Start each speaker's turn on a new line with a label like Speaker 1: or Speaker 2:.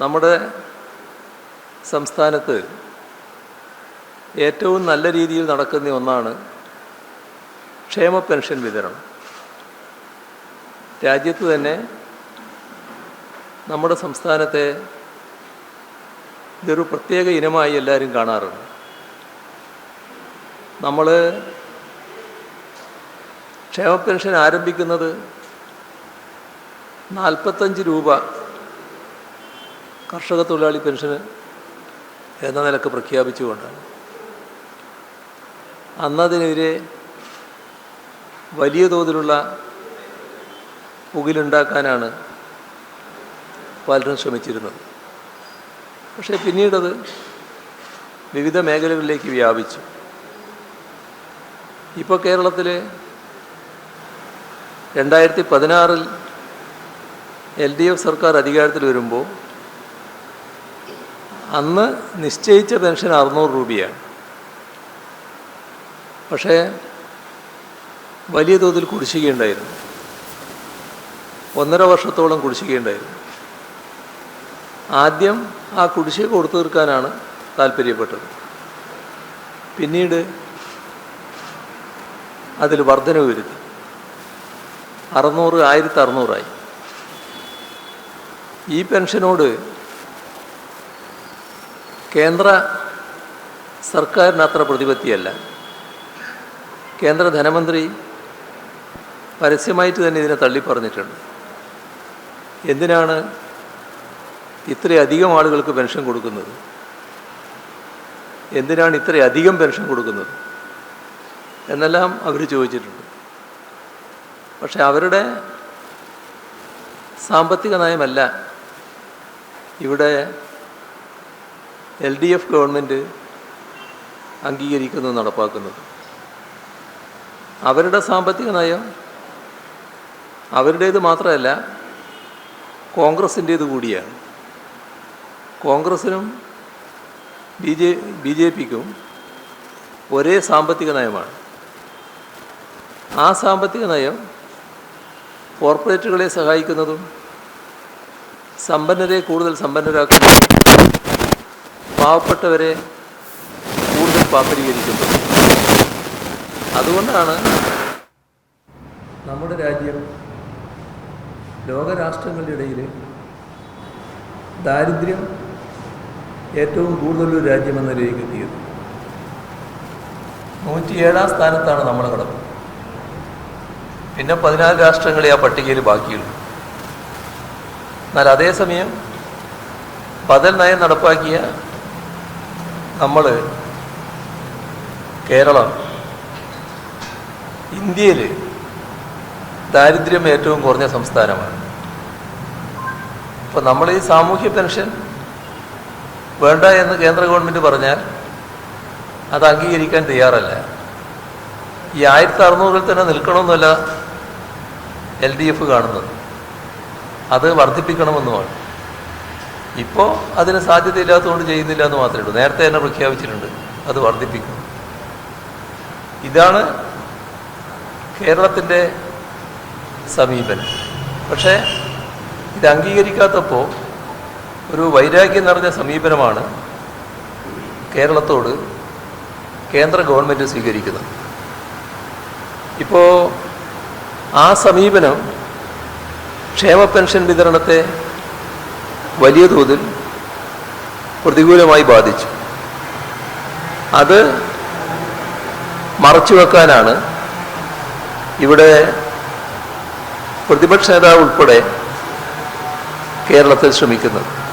Speaker 1: നമ്മുടെ സംസ്ഥാനത്ത് ഏറ്റവും നല്ല രീതിയിൽ നടക്കുന്ന ഒന്നാണ് ക്ഷേമ പെൻഷൻ വിതരണം. രാജ്യത്ത് തന്നെ നമ്മുടെ സംസ്ഥാനത്തെ ഇതൊരു പ്രത്യേക ഇനമായി എല്ലാവരും കാണാറുണ്ട്. നമ്മൾ ക്ഷേമ പെൻഷൻ ആരംഭിക്കുന്നത് നാൽപ്പത്തഞ്ച് രൂപ കർഷക തൊഴിലാളി പെൻഷന് എന്ന നിലയ്ക്ക് പ്രഖ്യാപിച്ചുകൊണ്ടാണ്. അന്നതിനെതിരെ വലിയ തോതിലുള്ള പുകിലുണ്ടാക്കാനാണ് പലരും ശ്രമിച്ചിരുന്നത്. പക്ഷേ പിന്നീടത് വിവിധ മേഖലകളിലേക്ക് വ്യാപിച്ചു. ഇപ്പോൾ കേരളത്തിൽ രണ്ടായിരത്തി പതിനാറിൽ എൽ ഡി എഫ് സർക്കാർ അധികാരത്തിൽ വരുമ്പോൾ അന്ന് നിശ്ചയിച്ച പെൻഷൻ അറുന്നൂറ് രൂപയാണ്. പക്ഷേ വലിയ തോതിൽ കുടിശ്ശികയുണ്ടായിരുന്നു. ഒന്നര വർഷത്തോളം കുടിശ്ശികയുണ്ടായിരുന്നു. ആദ്യം ആ കുടിശ്ശിക കൊടുത്തു തീർക്കാനാണ് താല്പര്യപ്പെട്ടത്. പിന്നീട് അതിൽ വർധനവ് വരുത്തി അറുന്നൂറ് ആയിരത്തി അറുന്നൂറായി. ഈ പെൻഷനോട് കേന്ദ്ര സർക്കാരിന് അത്ര പ്രതിപത്തിയല്ല. കേന്ദ്ര ധനമന്ത്രി പരസ്യമായിട്ട് തന്നെ ഇതിനെ തള്ളിപ്പറഞ്ഞിട്ടുണ്ട്. എന്തിനാണ് ഇത്രയധികം ആളുകൾക്ക് പെൻഷൻ കൊടുക്കുന്നത്? എന്തിനാണ് ഇത്രയധികം പെൻഷൻ കൊടുക്കുന്നത്? എന്നെല്ലാം അവർ ചോദിച്ചിട്ടുണ്ട്. പക്ഷെ അവരുടെ സാമ്പത്തിക നയമല്ല ഇവിടെ എൽ ഡി എഫ് ഗവൺമെന്റ് അംഗീകരിക്കുന്നത് നടപ്പാക്കുന്നത്. അവരുടെ സാമ്പത്തിക നയം അവരുടേത് മാത്രമല്ല കോൺഗ്രസിന്റേത് കൂടിയാണ്. കോൺഗ്രസിനും ബി ജെ ബി ജെ പിക്കും ഒരേ സാമ്പത്തിക നയമാണ്. ആ സാമ്പത്തിക നയം കോർപ്പറേറ്റുകളെ സഹായിക്കുന്നതും സമ്പന്നരെ കൂടുതൽ സമ്പന്നരാക്കുന്നതും പാവപ്പെട്ടവരെ കൂടുതൽ പാപ്പരീകരിക്കുന്നത് അതുകൊണ്ടാണ് നമ്മുടെ രാജ്യം ലോകരാഷ്ട്രങ്ങളുടെ ഇടയിൽ ദാരിദ്ര്യം ഏറ്റവും കൂടുതലൊരു രാജ്യമെന്ന നിലയിലേക്ക് എത്തിയത്. നൂറ്റിയേഴാം സ്ഥാനത്താണ് നമ്മൾ കിടന്നത് പിന്നെ പതിനാല് രാഷ്ട്രങ്ങളെ ആ പട്ടികയിൽ ബാക്കിയുള്ളൂ. എന്നാൽ അതേസമയം ബദൽ നയം നടപ്പാക്കിയ നമ്മൾ കേരളം ഇന്ത്യയിൽ ദാരിദ്ര്യം ഏറ്റവും കുറഞ്ഞ സംസ്ഥാനമാണ്. അപ്പോൾ നമ്മൾ ഈ സാമൂഹ്യ പെൻഷൻ വേണ്ട എന്ന് കേന്ദ്ര ഗവൺമെന്റ് പറഞ്ഞാൽ അത് അംഗീകരിക്കാൻ തയ്യാറല്ല. ഈ ആയിരത്തി അറുന്നൂറിൽ തന്നെ നിൽക്കണമെന്നല്ല എൽ ഡി എഫ് കാണുന്നത്. അത് വർദ്ധിപ്പിക്കണമെന്നുമാണ്. ഇപ്പോൾ അതിന് സാധ്യതയില്ലാത്തതുകൊണ്ട് ചെയ്യുന്നില്ല എന്ന് മാത്രമേ ഉള്ളൂ. നേരത്തെ തന്നെ പ്രഖ്യാപിച്ചിട്ടുണ്ട്. അത് വർദ്ധിപ്പിക്കും. ഇതാണ് കേരളത്തിന്റെ സമീപനം. പക്ഷേ ഇത് അംഗീകരിക്കാത്തപ്പോൾ ഒരു വൈരാഗ്യം നിറഞ്ഞ സമീപനമാണ് കേരളത്തോട് കേന്ദ്ര ഗവൺമെന്റ് സ്വീകരിക്കുന്നത്. ഇപ്പോൾ ആ സമീപനം ക്ഷേമ പെൻഷൻ വിതരണത്തെ വലിയ തോതിൽ പ്രതികൂലമായി ബാധിച്ചു. അത് മറച്ചുവെക്കാനാണ് ഇവിടെ പ്രതിപക്ഷ നേതാവ് ഉൾപ്പെടെ കേരളത്തിൽ ശ്രമിക്കുന്നത്.